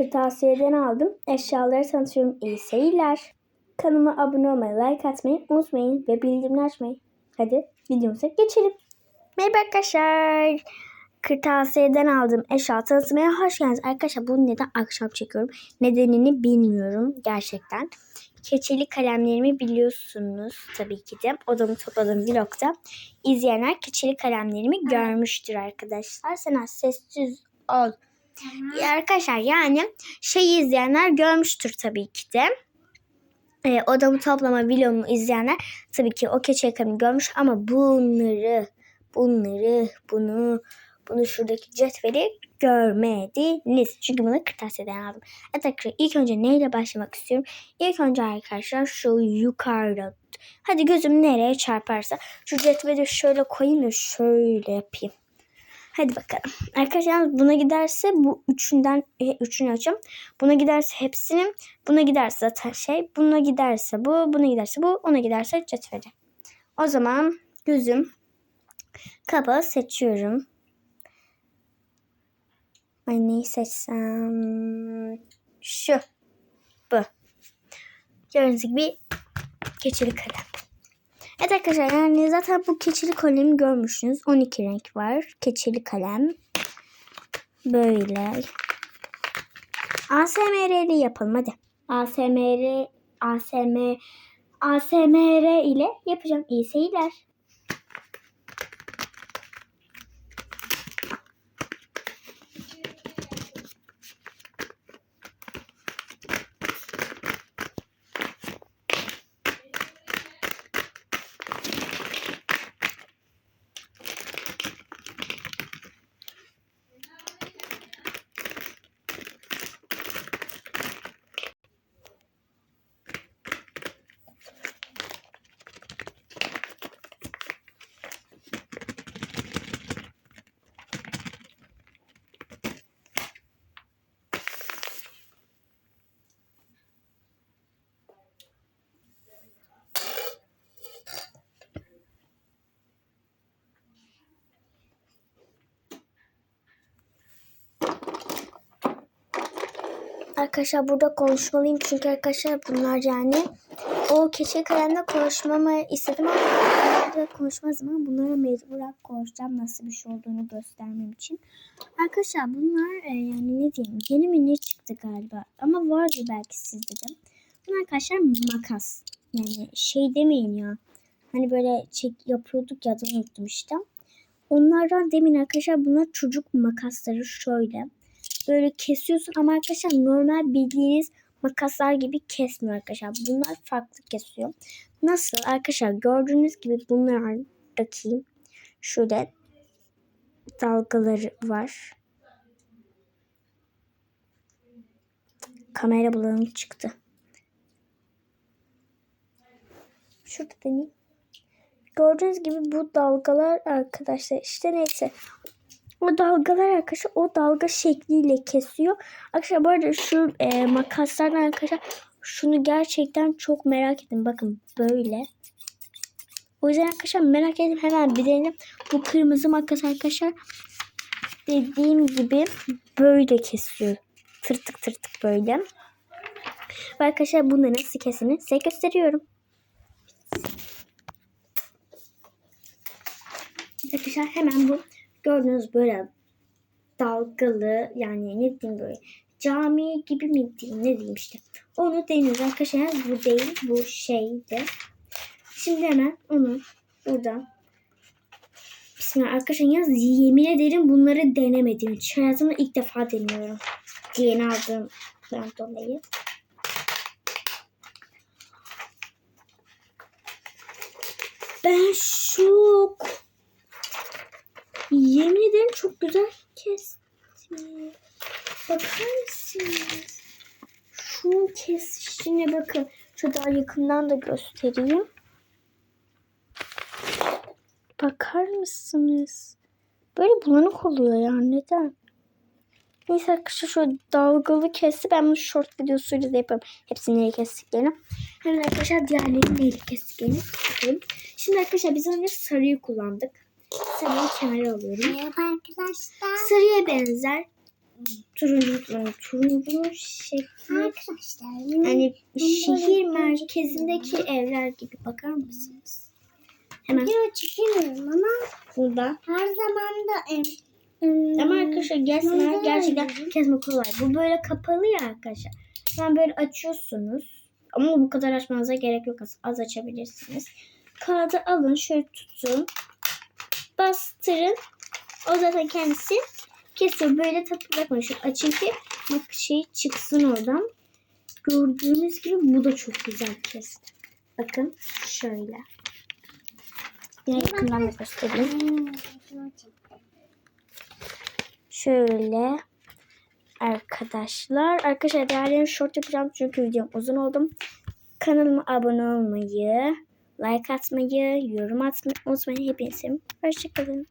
Kırtasiye'den aldım. Eşyaları tanıtıyorum. İyi seyirler. Kanalıma abone olmayı, like atmayı unutmayın ve bildirimleri açmayı. Hadi videomuza geçelim. Merhaba arkadaşlar. Kırtasiye'den aldığım eşya tanıtmaya hoş geldiniz. Arkadaşlar bunu neden akşam çekiyorum? Nedenini bilmiyorum gerçekten. Keçeli kalemlerimi biliyorsunuz tabii ki de. Odamı topladığım vlogda. izleyenler keçeli kalemlerimi görmüştür arkadaşlar. Sen az sessiz ol. Ya arkadaşlar yani şeyi izleyenler görmüştür tabii ki de. E, odamı toplama videomu izleyenler tabii ki o keçeli kalemi görmüş ama bunları bunları bunu bunu şuradaki cetveli görmediniz. Çünkü bunu kırtasiyeden aldım. Arkadaşlar ilk önce neyle başlamak istiyorum? İlk önce arkadaşlar şu yukarıda. Hadi gözüm nereye çarparsa şu cetveli şöyle koyayım da şöyle yapayım. Hadi bakalım. Arkadaşlar buna giderse bu üçünden e, üçünü açacağım. Buna giderse hepsini. Buna giderse zaten şey. Buna giderse bu. Buna giderse bu. Ona giderse cetveli. O zaman gözüm kapağı seçiyorum. Ay neyi seçsem? Şu. Bu. Gördüğünüz gibi keçeli kalem. Evet arkadaşlar yani zaten bu keçeli kalemi görmüşsünüz. 12 renk var. Keçeli kalem. Böyle. ASMR'li yapalım hadi. ASMR ASM ASMR ile yapacağım. İyi seyirler. Arkadaşlar burada konuşmalıyım çünkü arkadaşlar bunlar yani o keçe kalemle konuşmamı istedim ama konuşma zaman bunlara mecburen konuşacağım nasıl bir şey olduğunu göstermem için. Arkadaşlar bunlar e, yani ne diyeyim yeni mi ne çıktı galiba ama vardı belki sizde de. Bunlar arkadaşlar makas yani şey demeyin ya hani böyle çek yapıyorduk ya da unuttum işte. Onlardan demin arkadaşlar bunlar çocuk makasları şöyle böyle kesiyorsun ama arkadaşlar normal bildiğiniz makaslar gibi kesmiyor arkadaşlar. Bunlar farklı kesiyor. Nasıl arkadaşlar gördüğünüz gibi bunlardaki şöyle dalgaları var. Kamera bulanık çıktı. Şurada deneyeyim. Gördüğünüz gibi bu dalgalar arkadaşlar işte neyse o dalgalar arkadaşlar o dalga şekliyle kesiyor. Arkadaşlar bu arada şu e, makaslardan arkadaşlar şunu gerçekten çok merak ettim. Bakın böyle. O yüzden arkadaşlar merak edip hemen bir denedim. Bu kırmızı makas arkadaşlar dediğim gibi böyle kesiyor. Tırtık tırtık böyle. Ve arkadaşlar bunu nasıl kesinir size gösteriyorum. Arkadaşlar hemen bu gördüğünüz böyle dalgalı yani ne diyeyim böyle cami gibi mi diyeyim ne diyeyim işte. Onu deniyoruz arkadaşlar bu değil bu şeydi. Şimdi hemen onu buradan Bismillah arkadaşlar yalnız yemin ederim bunları denemedim. Hiç hayatımda ilk defa deniyorum. Yeni aldığımdan dolayı. Ben şok. Yemin ederim çok güzel kesti. Bakar mısınız? Şunun kesişine bakın. Şu daha yakından da göstereyim. Bakar mısınız? Böyle bulanık oluyor ya. Neden? Neyse arkadaşlar şu dalgalı kesti. Ben bunu short videosuyla da yaparım. Hepsini neyle kestiklerini. Hemen arkadaşlar diğerlerini neyle kestiklerini. Şimdi arkadaşlar biz önce sarıyı kullandık. Sarıyı kenara alıyorum. Merhaba arkadaşlar. Sarıya benzer Turuncu turuncu şekli. Arkadaşlar. Bunu şehir merkezindeki evler gibi bakar mısınız? Hemen Video çekemiyorum ama burada. her zaman da em, Ama arkadaşlar gezme gerçekten gezme kolay. Bu böyle kapalı ya arkadaşlar. Hemen böyle açıyorsunuz. Ama bu kadar açmanıza gerek yok. Az, az açabilirsiniz. Kağıdı alın şöyle tutun. Bastırın. O zaten kendisi kesiyor. Böyle takıp bakmayın. Şu açın ki bak şey çıksın oradan. Gördüğünüz gibi bu da çok güzel kesti. Bakın şöyle. Yine yakından da göstereyim. Şöyle arkadaşlar. Arkadaşlar değerlerini short yapacağım çünkü videom uzun oldu. Kanalıma abone olmayı, like atmayı, yorum atmayı unutmayın. Hepinize hoşçakalın.